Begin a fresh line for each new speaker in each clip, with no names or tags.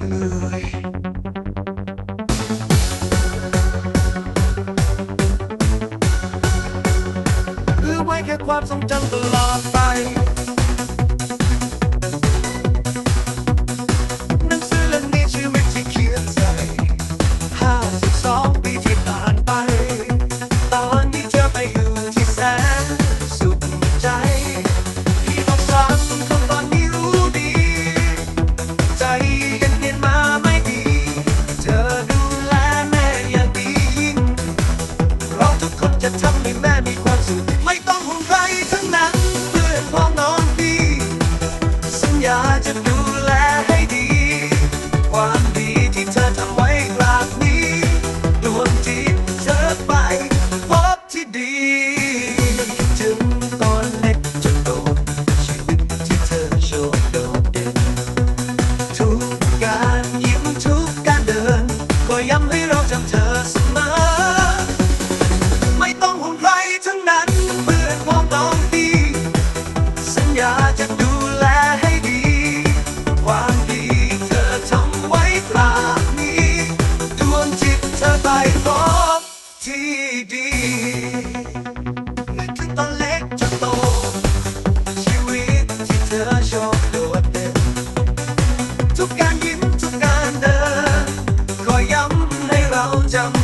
คือไว้แค่ความทรงจำตลอดไป 一餐。 ที่ดีนึกถึงตอนเล็กจนโต ชีวิตที่เธอโชคโดดเด่นทุกการยิ้มทุกการเดินคอยย้ำให้เราจำ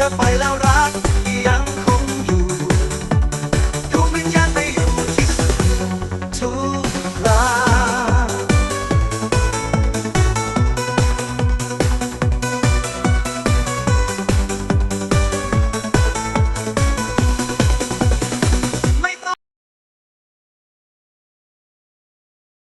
ธอไปแล้วรักยังค